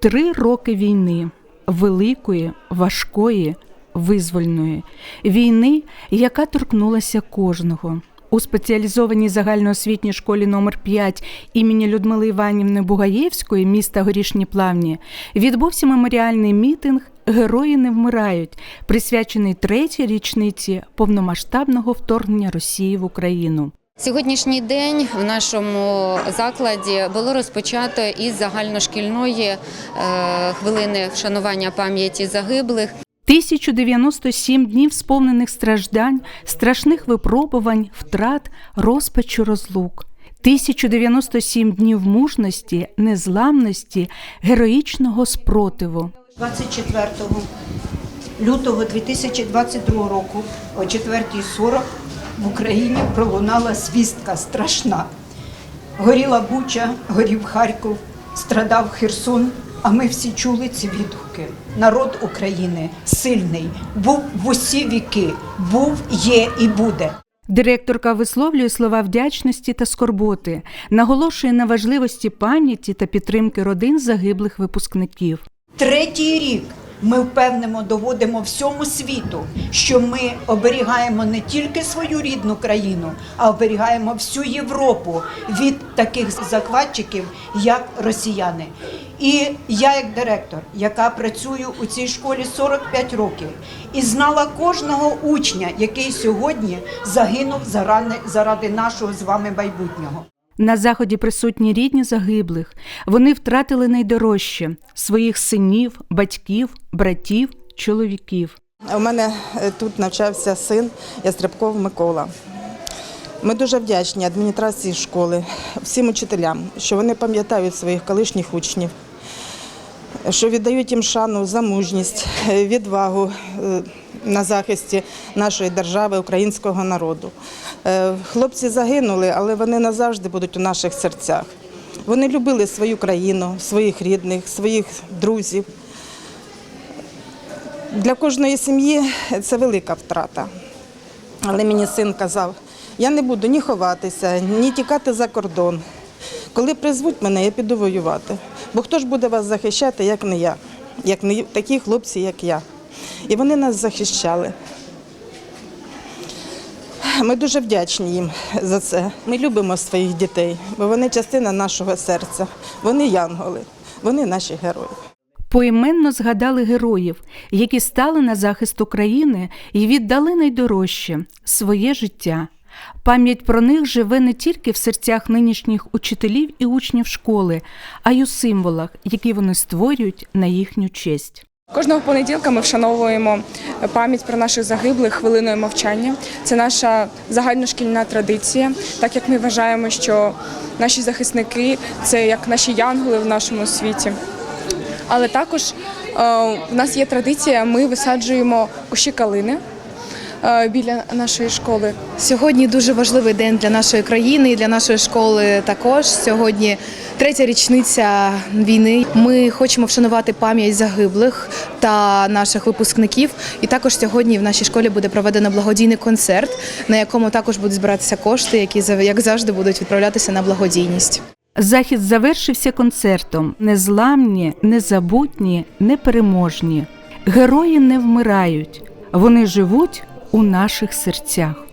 Три роки війни великої, важкої, визвольної війни, яка торкнулася кожного. У спеціалізованій загальноосвітній школі номер 5 імені Людмили Іванівни Бугаєвської міста Горішні Плавні відбувся меморіальний мітинг Герої не вмирають, присвячений третій річниці повномасштабного вторгнення Росії в Україну. Сьогоднішній день в нашому закладі було розпочато із загальношкільної е, хвилини вшанування пам'яті загиблих. 1097 днів сповнених страждань, страшних випробувань, втрат, розпачу розлук. 1097 днів мужності, незламності, героїчного спротиву. 24 лютого 2022 року о 4.40 в Україні пролунала звістка страшна. Горіла Буча, горів Харків, страдав Херсон, а ми всі чули ці відгуки. Народ України сильний, був в усі віки, був, є і буде. Директорка висловлює слова вдячності та скорботи, наголошує на важливості пам'яті та підтримки родин загиблих випускників. Третій рік ми впевнено доводимо всьому світу, що ми оберігаємо не тільки свою рідну країну, а оберігаємо всю Європу від таких захватчиків, як росіяни. І я, як директор, яка працюю у цій школі 45 років, і знала кожного учня, який сьогодні загинув заради, нашого з вами майбутнього. На заході присутні рідні загиблих. Вони втратили найдорожче своїх синів, батьків, братів, чоловіків. У мене е, тут навчався син Ястребков Микола. Ми дуже вдячні адміністрації школи, всім учителям, що вони пам'ятають своїх колишніх учнів, що віддають їм шану за мужність, е, відвагу е, на захисті нашої держави, українського народу. Е, Хлопці загинули, але вони назавжди будуть у наших серцях. Вони любили свою країну, своїх рідних, своїх друзів. Для кожної сім'ї це велика втрата. Але мені син казав, я не буду ні ховатися, ні тікати за кордон. Коли призвуть мене, я піду воювати. Бо хто ж буде вас захищати, як не я, як не такі хлопці, як я. І вони нас захищали. Ми дуже вдячні їм за це. Ми любимо своїх дітей, бо вони частина нашого серця. Вони янголи, вони наші герої. Поіменно згадали героїв, які стали на захист України і віддали найдорожче своє життя. Пам'ять про них живе не тільки в серцях нинішніх учителів і учнів школи, а й у символах, які вони створюють на їхню честь. Кожного понеділка ми вшановуємо пам'ять про наших загиблих хвилиною мовчання. Це наша загальношкільна традиція, так як ми вважаємо, що наші захисники це як наші янголи в нашому світі. Але також е, в нас є традиція, ми висаджуємо кущі калини біля нашої школи. Сьогодні дуже важливий день для нашої країни і для нашої школи. Також сьогодні третя річниця війни. Ми хочемо вшанувати пам'ять загиблих та наших випускників. І також сьогодні в нашій школі буде проведено благодійний концерт, на якому також будуть збиратися кошти, які як завжди будуть відправлятися на благодійність. Захід завершився концертом Незламні, незабутні, непереможні. Герої не вмирають, вони живуть у наших серцях.